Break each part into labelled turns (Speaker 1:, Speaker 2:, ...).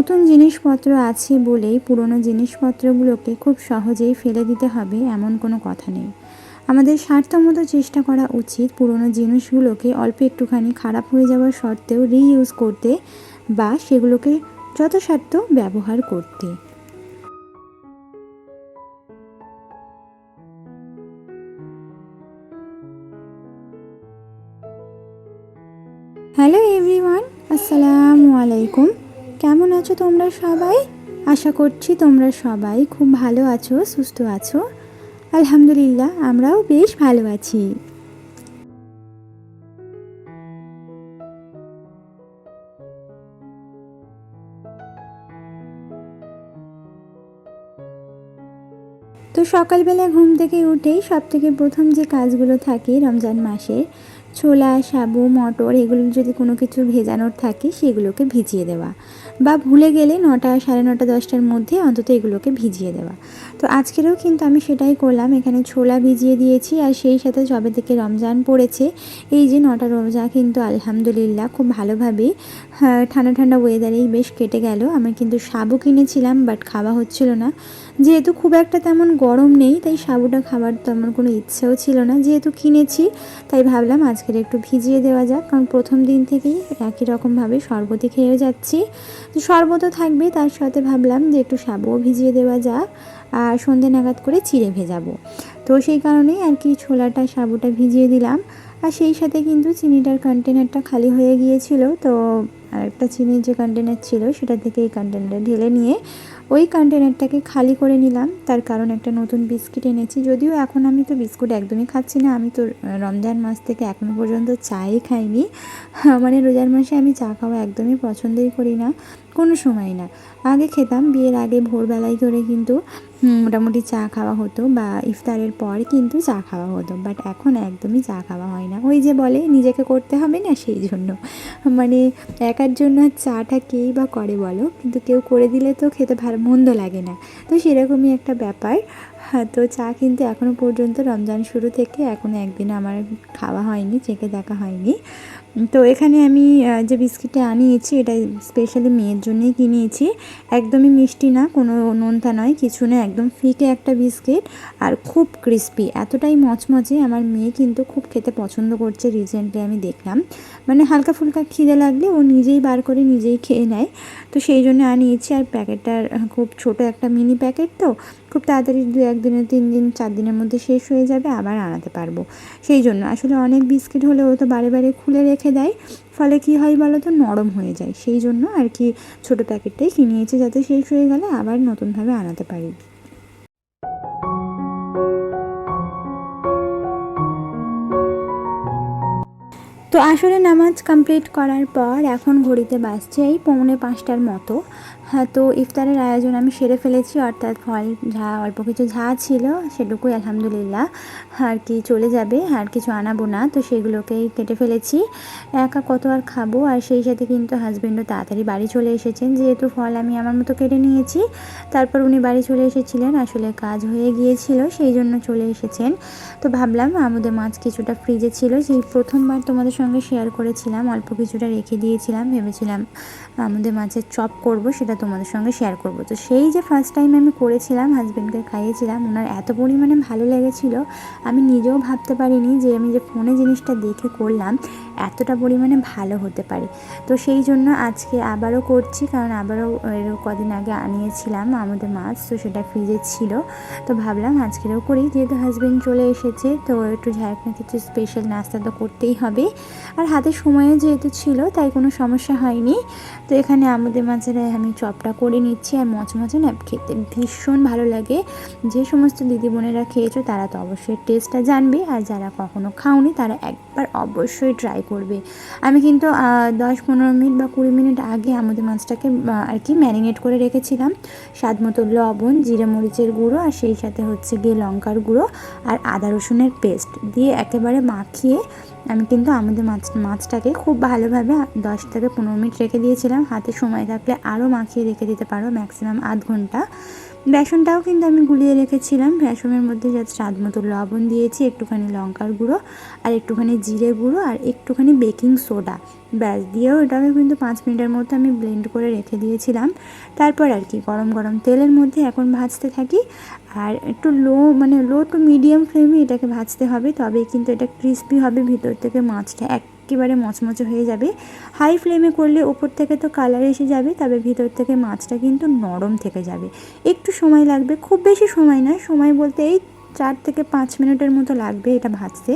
Speaker 1: নতুন জিনিসপত্র আছে বলেই পুরনো জিনিসপত্রগুলোকে খুব সহজেই ফেলে দিতে হবে এমন কোনো কথা নেই। আমাদের স্বার্থমতো চেষ্টা করা উচিত পুরনো জিনিসগুলোকে অল্প একটুখানি খারাপ হয়ে যাওয়ার সত্ত্বেও রিইউজ করতে বা সেগুলোকে যথাসাধ্য ব্যবহার করতে। হ্যালো এভরিওয়ান, আসসালামু আলাইকুম। কেমন আছো তোমরা সবাই? আশা করছি তোমরা সবাই খুব ভালো আছো, সুস্থ আছো। আলহামদুলিল্লাহ, আমরাও বেশ ভালো আছি। তো সকালবেলা ঘুম থেকে উঠেই সব থেকে প্রথম যে কাজগুলো থাকে রমজান মাসে ছোলা সাবু মটর এগুলো যদি কোনো কিছু ভেজানোর থাকে সেগুলোকে ভিজিয়ে দেওয়া। বা ভুলে গেলে নটা সাড়ে নটা দশটার মধ্যে অন্তত এগুলোকে ভিজিয়ে দেওয়া। তো আজকেরও কিন্তু আমি সেটাই করলাম। এখানে ছোলা ভিজিয়ে দিয়েছি আর সেই সাথে যবে থেকে রমজান পড়েছে এই যে নটা রোজা কিন্তু আলহামদুলিল্লাহ খুব ভালোভাবেই হ্যাঁ, ঠান্ডা ঠান্ডা ওয়েদারেই বেশ কেটে গেল। আমি কিন্তু সাবু কিনেছিলাম বাট খাওয়া হচ্ছিল না। যেহেতু খুব একটা তেমন গরম নেই, তাই সাবুটা খাবার তেমন কোনো ইচ্ছাও ছিল না। যেহেতু কিনেছি, তাই ভাবলাম আজকের একটু ভিজিয়ে দেওয়া যাক, কারণ প্রথম দিন থেকেই একই রকমভাবে শরবতই খেয়ে যাচ্ছি। তো শরবতও থাকবে, তার সাথে ভাবলাম যে একটু সাবুও ভিজিয়ে দেওয়া যাক, আর সন্ধে নাগাদ করে চিড়ে ভেজাবো। তো সেই কারণেই আর কি ছোলাটা, সাবুটা ভিজিয়ে দিলাম। আর সেই সাথে কিন্তু চিনিটার কন্টেনারটা খালি হয়ে গিয়েছিল, তো আরেকটা চিনির যে কন্টেনার ছিল, সেটা থেকে এই কন্টেনারটা ঢেলে নিয়ে ওই কন্টেনারটাকে খালি করে নিলাম। তার কারণ একটা নতুন বিস্কিট এনেছি। যদিও এখন আমি তো বিস্কুট একদমই খাচ্ছি না। আমি তো রমজান মাস থেকে এখনও পর্যন্ত চাই খাইনি। মানে রোজার মাসে আমি চা খাওয়া একদমই পছন্দই করি না। কোনো সময় না। আগে খেতাম, বিয়ের আগে ভোরবেলায় করে কিন্তু মোটামুটি চা খাওয়া হতো বা ইফতারের পর কিন্তু চা খাওয়া হতো বাট এখন একদমই চা খাওয়া হয় না। ওই যে বলে, নিজেকে করতে হবে না সেই জন্য। মানে একার জন্য চাটা কেই বা করে বলো, কিন্তু কেউ করে দিলে তো খেতে ভালো মন্দ লাগে না। তো সেরকমই একটা ব্যাপার। হ্যাঁ তো চা কিন্তু এখনও পর্যন্ত রমজান শুরু থেকে এখনও একদিন আমার খাওয়া হয়নি চেকে দেখা হয়নি। তো এখানে আমি যে বিস্কিটটা আনিয়েছি, এটা স্পেশালি মেয়ের জন্যই কিনিয়েছি একদমই মিষ্টি না, কোনো নোনতা নয়, কিছু না, একদম ফিকে একটা বিস্কিট। আর খুব ক্রিস্পি এতটাই মচমচে আমার মেয়ে কিন্তু খুব খেতে পছন্দ করছে রিসেন্টলি আমি দেখলাম। মানে হালকা ফুলকা খিদে লাগলে ও নিজেই বার করে নিজেই খেয়ে নেয়। তো সেই জন্য আনিয়েছি, আর প্যাকেটটার খুব ছোট একটা মিনি প্যাকেট তো, খুব তাড়াতাড়ি দু একদিনে তিন দিন, চার দিনের মধ্যে শেষ হয়ে যাবে, আবার আনাতে পারব। সেই জন্য আসলে অনেক বিস্কিট হলে ও তো বারে বারে খুলে রেখে দেয়। ফলে কি হয় বলো তো নরম হয়ে যায়। সেই জন্য আর কি ছোটো প্যাকেটটাই কিনিয়েছি যাতে শেষ হয়ে গেলে আবার নতুনভাবে আনাতে পারি। তো আসলে নামাজ কমপ্লিট করার পর এখন ঘড়িতে বাজছে এই পৌনে পাঁচটার মতো। হ্যাঁ তো ইফতারের আয়োজন আমি সেরে ফেলেছি, অর্থাৎ ফল যা অল্প কিছু যা ছিল সেটুকুই আলহামদুলিল্লাহ। আর কি চলে যাবে, আর কিছু আনাবো না, তো সেগুলোকেই কেটে ফেলেছি। একা কত আর খাব, আর সেই সাথে কিন্তু হাজব্যান্ডও তাড়াতাড়ি বাড়ি চলে এসেছেন। যেহেতু ফল আমি আমার মতো কেটে নিয়েছি, তারপর উনি বাড়ি চলে এসেছিলেন, আসলে কাজ হয়ে গিয়েছিল, সেই জন্য চলে এসেছেন। তো ভাবলাম আমাদের মাছ কিছুটা ফ্রিজে ছিল সেই প্রথমবার তোমাদের সঙ্গে শেয়ার করেছিলাম, অল্প কিছুটা রেখে দিয়েছিলাম, ভেবেছিলাম আমাদের মাছের চপ করব, সেটা তোমাদের সঙ্গে শেয়ার করব। তো সেই যে ফার্স্ট টাইম আমি করেছিলাম হাজব্যান্ডকে খাইয়েছিলাম, ওনার এত পরিমাণে ভালো লেগেছিল, আমি নিজেও ভাবতে পারিনি যে আমি যে ফোনে জিনিসটা দেখে করলাম, এতটা পরিমাণে ভালো হতে পারে। তো সেই জন্য আজকে আবারও করছি, কারণ আবারও এর কদিন আগে আনিয়েছিলাম আমাদের মাছ, তো সেটা ফ্রিজে ছিল। তো ভাবলাম আজকেরও করি, যেহেতু হাজব্যান্ড চলে এসেছে, তো একটু ঝাড়খানা কিছু স্পেশাল নাস্তা তো করতেই হবে। আর হাতে সময়ও যেহেতু ছিল, তাই কোনো সমস্যা হয়নি। তো এখানে আমাদের মাছের আমি চপটা করে নিচ্ছি আর মচমচে না খেতে ভীষণ ভালো লাগে। যে সমস্ত দিদি বোনেরা খেয়েছো, তারা তো অবশ্যই টেস্টটা জানবে। আর যারা কখনো খাওনি, তারা একবার অবশ্যই ট্রাই করবে। আমি কিন্তু দশ পনেরো মিনিট বা কুড়ি মিনিট আগে আমাদের মাছটাকে আর কি ম্যারিনেট করে রেখেছিলাম। স্বাদ মতো লবণ, জিরে মরিচের গুঁড়ো আর সেই সাথে হচ্ছে গিয়ে লঙ্কার গুঁড়ো আর আদা রসুনের পেস্ট দিয়ে একেবারে মাখিয়ে আমি কিন্তু আমাদের মাছ, মাছটাকে খুব ভালোভাবে দশ থেকে পনেরো মিনিট রেখে দিয়েছিলাম। হাতে সময় থাকলে আরও মাখিয়ে রেখে দিতে পারো ম্যাক্সিমাম আধ ঘণ্টা। বেসনটাও কিন্তু আমি গুলিয়ে রেখেছিলাম। বেসনের মধ্যে যাতে স্বাদ মতো লবণ দিয়েছি, একটুখানি লঙ্কার গুঁড়ো আর একটুখানি জিরে গুঁড়ো আর একটুখানি বেকিং সোডা। ব্যাস, দিয়েও এটাকে কিন্তু পাঁচ মিনিটের মধ্যে আমি ব্লেন্ড করে রেখে দিয়েছিলাম। তারপর আর কি, গরম গরম তেলের মধ্যে এখন ভাজতে থাকি। আর একটু লো মানে লো টু মিডিয়াম ফ্লেমে এটাকে ভাজতে হবে, তবেই কিন্তু এটা ক্রিস্পি হবে, ভিতর থেকে মাছটা একেবারে মচমচে হয়ে যাবে। হাই ফ্লেমে করলে ওপর থেকে তো কালার এসে যাবে, তবে ভিতর থেকে মাছটা কিন্তু নরম থেকে যাবে। একটু সময় লাগবে, খুব বেশি সময় না সময় বলতে এই চার থেকে পাঁচ মিনিটের মতো লাগবে এটা ভাজতে।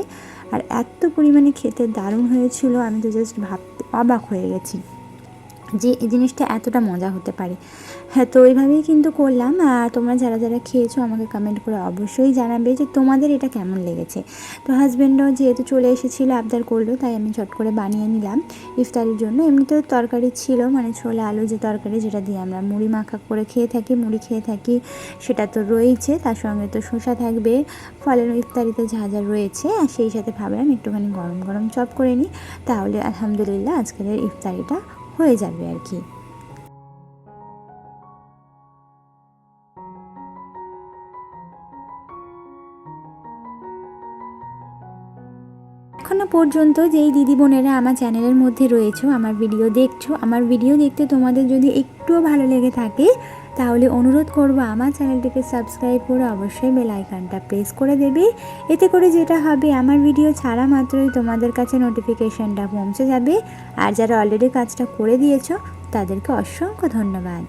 Speaker 1: আর এত পরিমাণে খেতে দারুণ হয়েছিল, আমি তো জাস্ট ভাবতে অবাক হয়ে গেছি। যে এই জিনিসটা এতটা মজা হতে পারে। হ্যাঁ তো এইভাবেই কিন্তু করলাম। আর তোমরা যারা যারা খেয়েছো, আমাকে কমেন্ট করে অবশ্যই জানাবে যে তোমাদের এটা কেমন লেগেছে। তো হাজব্যান্ডও যেহেতু চলে এসেছিল, আবদার করল, তাই আমি চট করে বানিয়ে নিলাম ইফতারির জন্য। এমনিতেও তরকারি ছিল মানে ছোলা আলু যে তরকারি, যেটা দিয়ে আমরা মুড়ি মাখা করে খেয়ে থাকি, মুড়ি খেয়ে থাকি, সেটা তো রয়েছে তার সঙ্গে তো শসা থাকবে, ফলের ইফতারিতে যা যা রয়েছে, আর সেই সাথে ভাবলাম একটুখানি গরম গরম চপ করে নিই। তাহলে আলহামদুলিল্লাহ আজকের ইফতারিটা হয়ে যাবে আর কি। এখনও পর্যন্ত যেই দিদি বোনেরা আমার চ্যানেলের মধ্যে রয়েছে, আমার ভিডিও দেখছ, আমার ভিডিও দেখতে তোমাদের যদি একটুও ভালো লেগে থাকে তাহলে অনুরোধ করব আমার চ্যানেলটিকে সাবস্ক্রাইব করে অবশ্যই বেল আইকনটা প্রেস করে দেবে। এতে করে যেটা হবে, আমার ভিডিও ছাড়া মাত্রই তোমাদের কাছে নোটিফিকেশানটা পৌঁছে যাবে। আর যারা অলরেডি কাজটা করে দিয়েছ, তাদেরকে অসংখ্য ধন্যবাদ।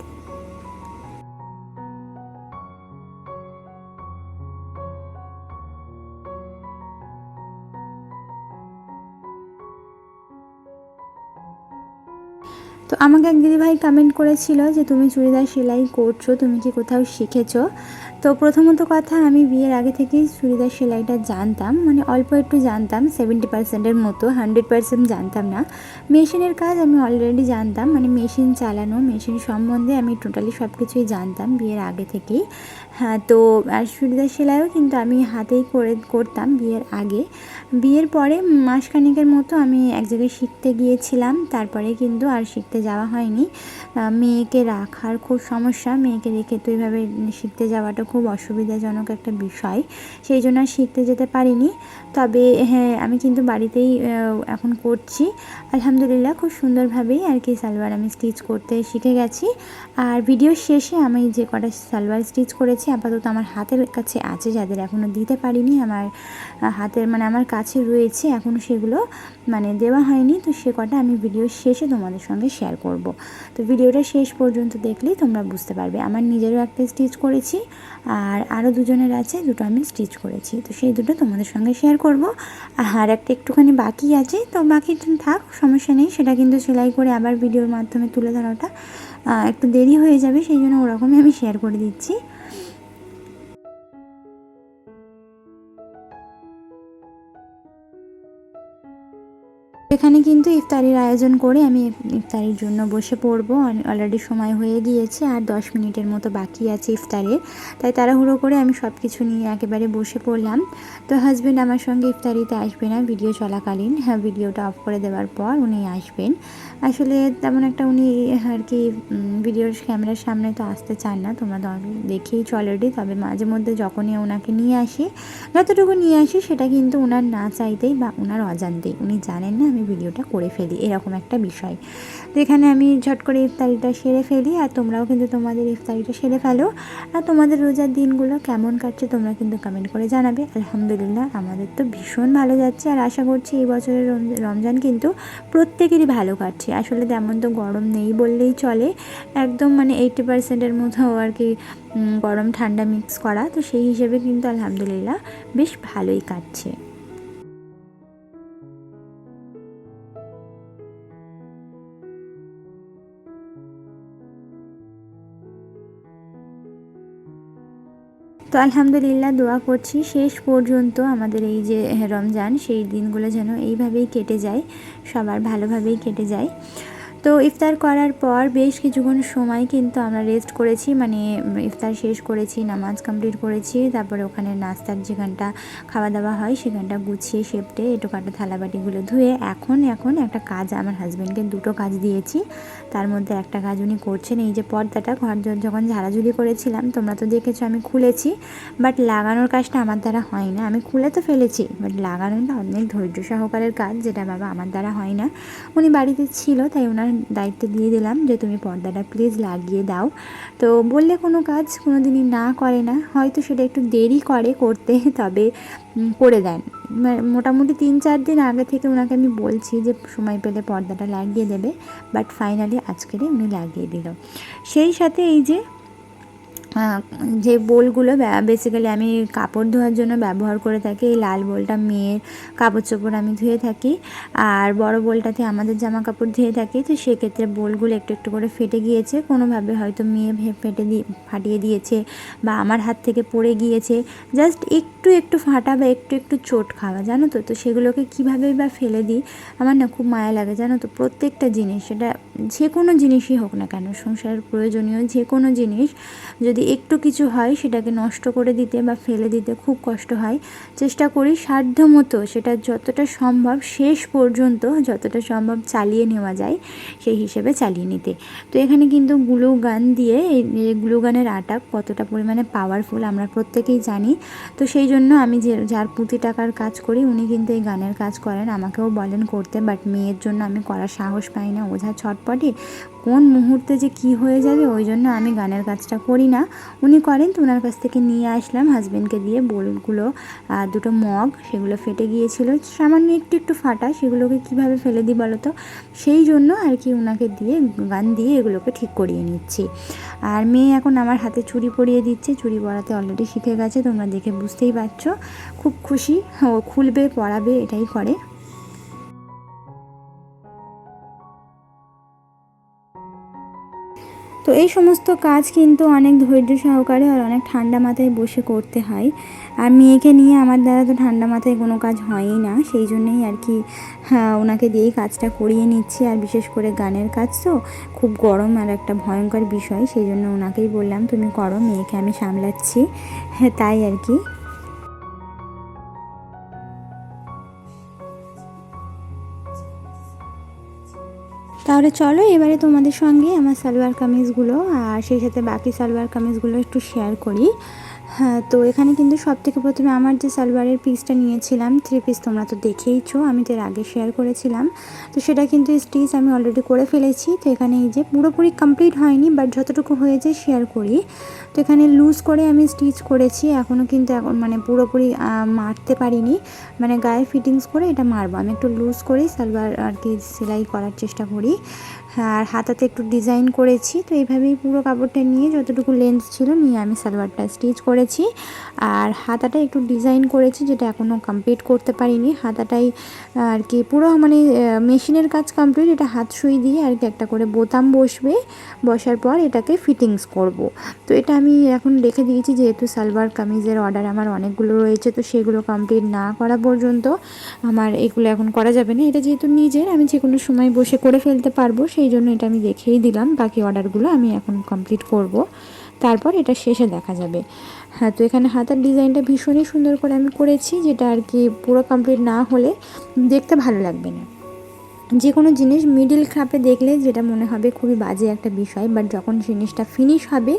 Speaker 1: তো আমাকে এক দিদিভাই কমেন্ট করেছিল যে, তুমি চুড়িদার সেলাই করছ, তুমি কি কোথাও শিখেছো? তো প্রথমত কথা, আমি বিয়ের আগে থেকেই চুড়িদার সেলাইটা জানতাম মানে অল্প একটু জানতাম সেভেন্টি পার্সেন্টের মতো হান্ড্রেড পার্সেন্ট জানতাম না। মেশিনের কাজ আমি অলরেডি জানতাম মানে মেশিন চালানো, মেশিন সম্বন্ধে আমি টোটালি সব কিছুই জানতাম বিয়ের আগে থেকেই। হ্যাঁ তো, আর চুড়িদার সেলাইও কিন্তু আমি হাতেই করে, করতাম বিয়ের আগে। বিয়ের পরে মাসখানেকের মতো আমি এক জায়গায় শিখতে গিয়েছিলাম, তারপরে কিন্তু আর শিখতে যাওয়া হয়নি। মেয়েকে রাখার খুব সমস্যা, মেয়েকে রেখে তো এইভাবে শিখতে যাওয়াটা খুব অসুবিধাজনক একটা বিষয়, সেই জন্য আর শিখতে যেতে পারিনি। তবে হ্যাঁ আমি কিন্তু বাড়িতেই এখন করছি। আলহামদুলিল্লাহ খুব সুন্দরভাবেই আর কি সালোয়ার আমি স্টিচ করতে শিখে গেছি। আর ভিডিও শেষে আমি যে কটা সালোয়ার স্টিচ করেছি আপাতত আমার হাতের কাছে আছে, যাদের এখনও দিতে পারিনি, আমার হাতের মানে আমার কাছে রয়েছে এখনও সেগুলো মানে দেওয়া হয়নি, তো সে কটা আমি ভিডিও শেষে তোমাদের সঙ্গে শেয়ার করব। তো ভিডিওটা শেষ পর্যন্ত দেখলেই তোমরা বুঝতে পারবে, আমার নিজেরও একটা স্টিচ করেছি, আর আরও দুজনের আছে, দুটো আমি স্টিচ করেছি, তো সেই দুটো তোমাদের সঙ্গে শেয়ার করব। আর একটা একটুখানি বাকি আছে, তো বাকি থাক, সমস্যা নেই, সেটা কিন্তু সেলাই করে আবার ভিডিওর মাধ্যমে তুলে ধরাটা একটু দেরি হয়ে যাবে, সেই জন্য ওরকমই আমি শেয়ার করে দিচ্ছি। এখানে কিন্তু ইফতারির আয়োজন করে আমি ইফতারির জন্য বসে পড়ব। অলরেডি সময় হয়ে গিয়েছে, আর দশ মিনিটের মতো বাকি আছে ইফতারের। তাই তাড়াহুড়ো করে আমি সব কিছু নিয়ে একেবারে বসে পড়লাম। তো হাজব্যান্ড আমার সঙ্গে ইফতারিতে আসবে না ভিডিও চলাকালীন। হ্যাঁ ভিডিওটা অফ করে দেওয়ার পর উনি আসবেন। আসলে তেমন একটা উনি আর কি ভিডিওর ক্যামেরার সামনে তো আসতে চান না, তোমরা দেখেইছ অলরেডি তবে মাঝে মধ্যে যখনই ওনাকে নিয়ে আসি, যতটুকু নিয়ে আসি, সেটা কিন্তু ওনার না চাইতেই বা ওনার অজান্তেই। উনি জানেন না আমি ভিডিওটা করে ফেলি, এরকম একটা বিষয়। তো এখানে আমি ঝট করে ইফতারিটা সেরে ফেলি, আর তোমরাও কিন্তু তোমাদের ইফতারিটা সেরে ফেলো। আর তোমাদের রোজার দিনগুলো কেমন কাটছে তোমরা কিন্তু কমেন্ট করে জানাবে। আলহামদুলিল্লাহ, আমাদের তো ভীষণ ভালো যাচ্ছে। আর আশা করছি এই বছরের রমজান কিন্তু প্রত্যেকেরই ভালো কাটছে। আসলে তেমন তো গরম নেই বললেই চলে। একদম মানে এইটি পার্সেন্টের মতো আর কি গরম ঠান্ডা মিক্স করা। তো সেই হিসেবে কিন্তু আলহামদুলিল্লাহ বেশ ভালোই কাটছে। তো আলহামদুলিল্লাহ দোয়া করছি। শেষ পর্যন্ত আমাদের এই যে রমজান, সেই দিনগুলো যেন এইভাবেই কেটে যায়, সবার ভালোভাবেই কেটে যায়। তো ইফতার করার পর বেশ কিছুক্ষণ সময় কিন্তু আমরা রেস্ট করেছি মানে ইফতার শেষ করেছি, নামাজ কমপ্লিট করেছি, তারপরে ওখানে নাস্তার যেখানটা খাওয়া দাওয়া হয় সেখানটা গুছিয়ে সেপটে এটো কাটা থালাবাটিগুলো ধুয়ে এখন এখন একটা কাজ আমার হাজব্যান্ডকে দুটো কাজ দিয়েছি। তার মধ্যে একটা কাজ উনি করছেন, এই যে পর্দাটা, ঘর যখন ঝাড়াঝুড়ি করেছিলাম, তোমরা তো দেখেছ আমি খুলেছি বাট লাগানোর কাজটা আমার দ্বারা হয় না। আমি খুলে তো ফেলেছি বাট লাগানোটা অনেক ধৈর্য সহকারের কাজ, যেটা বাবা আমার দ্বারা হয় না। উনি বাড়িতে ছিল, তাই ওনার দায়িত্ব দিয়ে দিলাম যে তুমি পর্দাটা প্লিজ লাগিয়ে দাও। তো বললে কোনো কাজ কোনো দিনই না করে না, হয়তো সেটা একটু দেরি করে করতে, তবে করে দেন। মোটামুটি তিন চার দিন আগে থেকে ওনাকে আমি বলছি যে সময় পেলে পর্দাটা লাগিয়ে দেবে বাট ফাইনালি আজকেরই উনি লাগিয়ে দিল। সেই সাথে এই যে যে বোলগুলো বেসিক্যালি আমি কাপড় ধোয়ার জন্য ব্যবহার করে থাকি। এই লাল বোলটা মেয়ের কাপড় চোপড় আমি ধুয়ে থাকি। আর বড় বোলটাতে আমাদের জামা কাপড় ধুয়ে থাকি। তো সেক্ষেত্রে বোলগুলো একটু একটু করে ফেটে গিয়েছে। কোনোভাবে হয়তো মেয়ে ফেটে দিয়ে ফাটিয়ে দিয়েছে বা আমার হাত থেকে পড়ে গিয়েছে। জাস্ট একটু একটু ফাটা বা একটু একটু চোট খাওয়া, জানো তো? তো সেগুলোকে কীভাবে বা ফেলে দিই, আমার না খুব মায়া লাগে, জানো তো? প্রত্যেকটা জিনিস, সেটা যে কোনো জিনিসই হোক না কেন, সংসারের প্রয়োজনীয় যে কোনো জিনিস যদি একটু কিছু হয়, সেটাকে নষ্ট করে দিতে বা ফেলে দিতে খুব কষ্ট হয়। চেষ্টা করি সাধ্য মতো সেটা যতটা সম্ভব শেষ পর্যন্ত যতটা সম্ভব চালিয়ে নেওয়া যায় সেই হিসেবে চালিয়ে নিতে। তো এখানে কিন্তু গ্লু গান দিয়ে এই গ্লু গানের আটা কতটা পরিমাণে পাওয়ারফুল আমরা প্রত্যেকেই জানি। তো সেই জন্য আমি যে যার পুঁতি টাকার কাজ করি উনি কিন্তু এই গানের কাজ করেন। আমাকেও বলেন করতে বাট মেয়ের জন্য আমি করার সাহস পাই না। ওঝা ছটপটে কোন মুহূর্তে যে কি হয়ে যাবে, ওই জন্য আমি গানের কাজটা করি না। উনি করেন তো ওনার কাছ থেকে নিয়ে আসলাম হাজবেন্ডকে দিয়ে বোলগুলো দুটো মগ, সেগুলো ফেটে গিয়েছিল। সামান্য একটু একটু ফাটা, সেগুলোকে কীভাবে ফেলে দিই বলো তো সেই জন্য আর কি ওনাকে দিয়ে, গান দিয়ে এগুলোকে ঠিক করিয়ে নিচ্ছি। আর মেয়ে এখন আমার হাতে চুড়ি পরিয়ে দিচ্ছে, চুড়ি পরাতে অলরেডি শিখে গেছে, তোমরা দেখে বুঝতেই পারছ। খুব খুশি, ও খুলবে পরাবে এটাই করে। তো এই সমস্ত কাজ কিন্তু অনেক ধৈর্য সহকারে আর অনেক ঠান্ডা মাথায় বসে করতে হয়। আর মেয়েকে নিয়ে আমার দ্বারা তো ঠান্ডা মাথায় কোনো কাজ হয়ই না সেই জন্যেই আর কি হ্যাঁ, ওনাকে দিয়েই কাজটা করিয়ে নিচ্ছি। আর বিশেষ করে গানের কাজ তো খুব গরম আর একটা ভয়ঙ্কর বিষয় সেই জন্য ওনাকেই বললাম তুমি করো মেয়েকে আমি সামলাচ্ছি। হ্যাঁ তাই আর কি। তাহলে চলো এবারে তোমাদের সঙ্গে আমার সালোয়ার কামিজগুলো আর সেই সাথে বাকি সালোয়ার কামিজগুলো একটু শেয়ার করি। হ্যাঁ তো এখানে কিন্তু সব থেকে প্রথমে আমার যে সালোয়ারের পিসটা নিয়েছিলাম থ্রি পিস তোমরা তো দেখেইছো, আমি তো এর আগে শেয়ার করেছিলাম। তো সেটা কিন্তু স্টিচ আমি অলরেডি করে ফেলেছি। তো এখানে এই যে পুরোপুরি কমপ্লিট হয়নি বাট যতটুকু হয়েছে শেয়ার করি। তো এখানে লুজ করে আমি স্টিচ করেছি এখনও কিন্তু এখন মানে পুরোপুরি মারতে পারিনি। মানে গায়ে ফিটিংস করে এটা মারবো। আমি একটু লুজ করেই সালোয়ার আর কি সেলাই করার চেষ্টা করি। আর হাতাতে একটু ডিজাইন করেছি, তো এইভাবেই পুরো কাপড়টা নিয়ে যতটুকু লেন্থ ছিল নিয়ে আমি সালোয়ারটা স্টিচ করেছি। আর হাতাটা একটু ডিজাইন করেছি যেটা এখনও কমপ্লিট করতে পারিনি। হাতাটাই আর কি পুরো মানে মেশিনের কাজ কমপ্লিট এটা হাত সুই দিয়ে আর কি একটা করে বোতাম বসবে, বসার পর এটাকে ফিটিংস করব। তো এটা আমি এখন রেখে দিয়েছি, যেহেতু সালোয়ার কামিজের অর্ডার আমার অনেকগুলো রয়েছে, তো সেগুলো কমপ্লিট না করা পর্যন্ত আমার এগুলো এখন করা যাবে না। এটা যেহেতু নিজের, আমি যে কোনো সময় বসে করে ফেলতে পারব, সেই জন্য এটা আমি দেখেই দিলাম। বাকি অর্ডারগুলো আমি এখন কমপ্লিট করব। তারপর এটা শেষে দেখা যাবে। হ্যাঁ তো এখানে হাতার ডিজাইনটা ভীষণই সুন্দর করে আমি করেছি, যেটা আর কি পুরো কমপ্লিট না হলে দেখতে ভালো লাগবে না। যে কোনো জিনিস মিডিল খাপে দেখলে যেটা মনে হবে খুবই বাজে একটা বিষয় বাট যখন জিনিসটা ফিনিশ হবে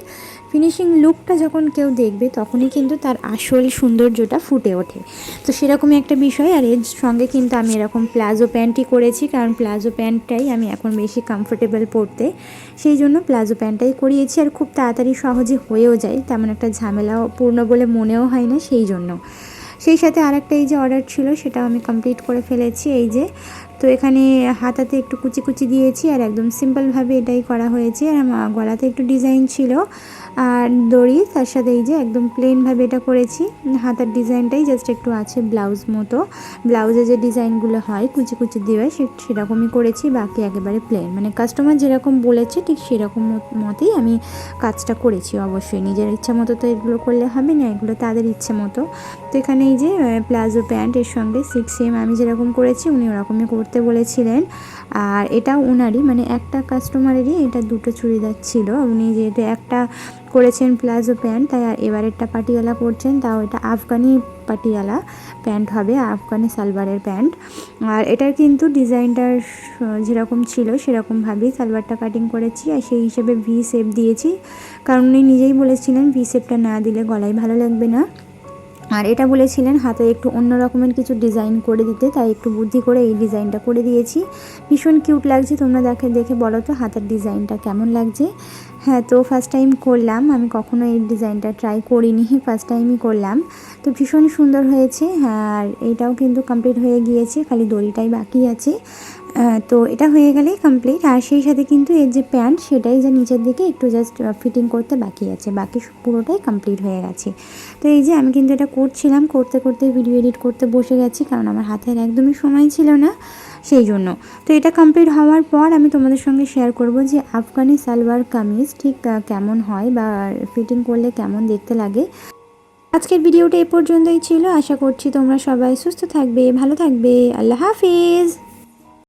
Speaker 1: ফিনিশিং লুকটা যখন কেউ দেখবে, তখনই কিন্তু তার আসল সৌন্দর্যটা ফুটে ওঠে। তো সেরকমই একটা বিষয়, আর এর সঙ্গে কিন্তু আমি এরকম প্লাজো প্যান্টই করেছি, কারণ প্লাজো প্যান্টটাই আমি এখন বেশি কমফোর্টেবল পরতে। সেই জন্য প্লাজো প্যান্টটাই করিয়েছি, আর খুব তাড়াতাড়ি সহজে হয়েও যায়, তেমন একটা ঝামেলাও পূর্ণ বলে মনেও হয় না, সেই জন্য। সেই সাথে আরেকটা এই যে অর্ডার ছিল, সেটাও আমি কমপ্লিট করে ফেলেছি, এই যে তো এখানে হাতাতে একটু কুচি কুচি দিয়েছি আর একদম সিম্পলভাবে এটাই করা হয়েছে। আর গলাতে একটু ডিজাইন ছিল। আর দড়ি, তার সাথে এই যে একদম প্লেনভাবে এটা করেছি। হাতার ডিজাইনটাই জাস্ট একটু আছে ব্লাউজ মতো। ব্লাউজে যে ডিজাইনগুলো হয়, কুচি কুচি সে সেরকমই করেছি, বাকি একেবারে প্লেন মানে কাস্টমার যেরকম বলেছে, ঠিক সেরকম মতেই আমি কাজটা করেছি অবশ্যই। নিজের ইচ্ছা মতো তো এগুলো করলে হবে না, এগুলো তাদের ইচ্ছে মতো। তো এখানে এই যে প্লাজো প্যান্ট, এর সঙ্গে সিক্স এম আমি যেরকম করেছি, উনি ওরকমই করতে বলেছিলেন। আর এটা ওনারই মানে একটা কাস্টমারেরই এটা দুটো চুড়িদার ছিল। উনি যেহেতু একটা করেছেন প্লাজো প্যান্ট, তাই এবারেরটা পাটিয়ালা পরছেন, তাও এটা আফগানি পাটিয়ালা প্যান্ট হবে, আফগানি সালভারের প্যান্ট। আর এটার কিন্তু ডিজাইনটার যেরকম ছিল সেরকমভাবেই সালোয়ারটা কাটিং করেছি, আর সেই হিসেবে ভি শেপ দিয়েছি। কারণ উনি নিজেই বলেছিলেন ভি শেপটা না দিলে গলায় ভালো লাগবে না। আর এটা বলেছিলেন হাতে একটু অন্য রকমের কিছু ডিজাইন করে দিতে, তাই একটু বুদ্ধি করে এই ডিজাইনটা করে দিয়েছি। ভীষণ কিউট লাগছে তোমরা দেখে দেখে বলো তো হাতের ডিজাইনটা কেমন লাগছে। হ্যাঁ তো ফার্স্ট টাইম করলাম। আমি কখনো এই ডিজাইনটা ট্রাই করিনি ফার্স্ট টাইমই করলাম। তো ভীষণ সুন্দর হয়েছে হ্যাঁ আর এটাও কিন্তু কমপ্লিট হয়ে গিয়েছে, খালি দড়িটাই বাকি আছে। তো এটা হয়ে গেলেই কমপ্লিট আর সেই সাথে কিন্তু এর যে প্যান্ট সেটাই যা নিচের দিকে একটু জাস্ট ফিটিং করতে বাকি আছে। বাকি পুরোটাই কমপ্লিট হয়ে গেছে। তো এই যে আমি কিন্তু এটা করছিলাম, করতে করতে ভিডিও এডিট করতে বসে গেছি, কারণ আমার হাতের একদমই সময় ছিল না। সেই জন্য তো এটা কমপ্লিট হওয়ার পর আমি তোমাদের সঙ্গে শেয়ার করব যে আফগানি সালোয়ার কামিজ ঠিক কেমন হয় বা ফিটিং করলে কেমন দেখতে লাগে। আজকের ভিডিওটা এ পর্যন্তই ছিল। আশা করছি তোমরা সবাই সুস্থ থাকবে, ভালো থাকবে। আল্লাহ হাফিজ।